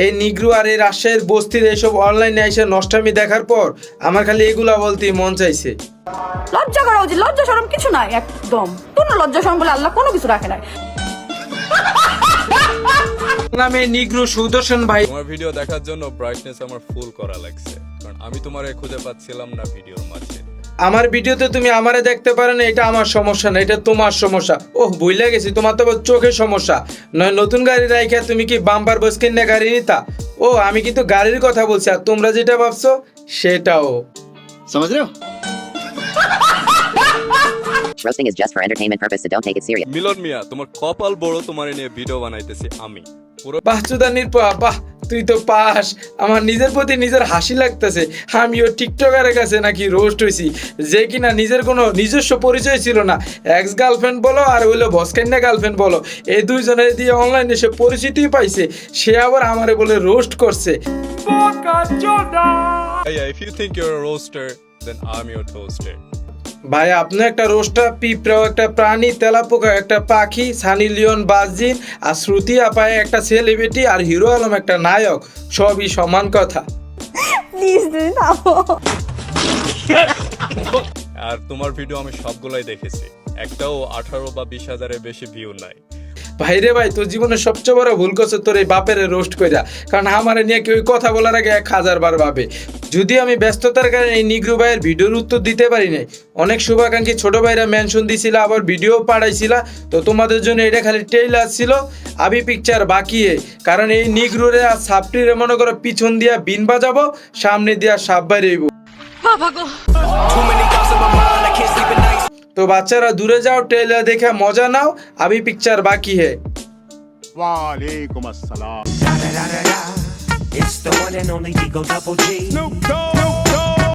এই নিগ্রু আর এই রাজশাহীর বস্তির এইসব অনলাইনে এসে নষ্টামি দেখার পর আমার খালি এগুলা বলতেই মন চাইছে। লজ্জা করা উচিত লজ্জা সরম কিছু নাই একদম। কোনো লজ্জা সরম বলে আল্লাহ কোনো কিছু রাখে নাই। নামে নিগ্রু সুদর্শন ভাই। তোমার ভিডিও দেখার জন্য ব্রাইটনেস আমার ফুল করা লাগছে। কারণ আমি তোমারে খুঁজে পাচ্ছিলাম না ভিডিওর মাঝে। আমার ভিডিওতে তুমি আমারে দেখতে পারো না এটা আমার সমস্যা না এটা তোমার সমস্যা। ও বুঝলে গেছি তোমার তো চোখের সমস্যা। নয় নতুন গাড়ি রাইখা তুমি কি বাম্পার বস কিনে গাড়ি নিতা? ও আমি কিন্তু গাড়ির কথা বলছি আর তোমরা যেটা ভাবছ সেটাও। সমাজ Roasting is just for entertainment purpose, so don't take it serious. মিলন মিয়া তোমার কপাল বড় তোমার নিয়ে ভিডিও বানাইতেছি আমি। বাহ চুদা নির্পা বাহ। তুই তো পাস। আমার নিজের প্রতি নিজের হাসি লাগতেছে। আমিও টিকটকারের কাছে নাকি রোস্ট হয়েছি যে কিনা নিজের কোনো নিজস্ব পরিচয় ছিল না। এক্স গার্লফ্রেন্ড বলো আর হইল ভসকেন্যা গার্লফ্রেন্ড বলো। এই দুইজনের দিয়ে অনলাইনে সে পরিচিতি পাইছে। সে আবার আমারে বলে রোস্ট করছে। If you think your roaster then I am your toaster ভাই আপনি একটা রোস্টার পিঁপড়াও একটা প্রাণী তেলাপোকা একটা পাখি সানি লিওন বাজিন আর শ্রুতি আপায় একটা সেলিব্রিটি আর হিরো আলম একটা নায়ক সবই সমান কথা। প্লিজ দিদি থামো আর তোমার ভিডিও আমি সবগুলাই দেখেছি। একটাও আঠারো বা বিশ হাজারের বেশি ভিউ নাই। ভাইরে ভাই তোর জীবনের সবচেয়ে বড় ভুল করছে তোর এই বাপের রোস্ট কইরা। কারণ আমারে নিয়ে কেউ কথা বলার আগে এক হাজার বার ভাবে। যদি আমি ব্যস্ততার কারণে এই নিগ্রু ভাইয়ের ভিডিওর উত্তর দিতে পারি নাই অনেক শুভাকাঙ্ক্ষী ছোট ভাইরা মেনশন দিছিল আবার ভিডিও পাঠাইছিল তো তোমাদের জন্য এটা খালি টেইল ছিল আবি পিকচার বাকিয়ে কারণ এই নিগ্রুরে আর সাপটিরে মনে করো পিছন দিয়া বিন বাজাবো সামনে দিয়া সাপ বাইরেইব তো বাচ্চারা দূরে যাও ট্রেলার দেখে মজা নাও আমি পিকচার বাকি হে ওয়ালাইকুম আসসালাম It's the one and only Eagle Double G. Snoop Dogg. Snoop Dogg.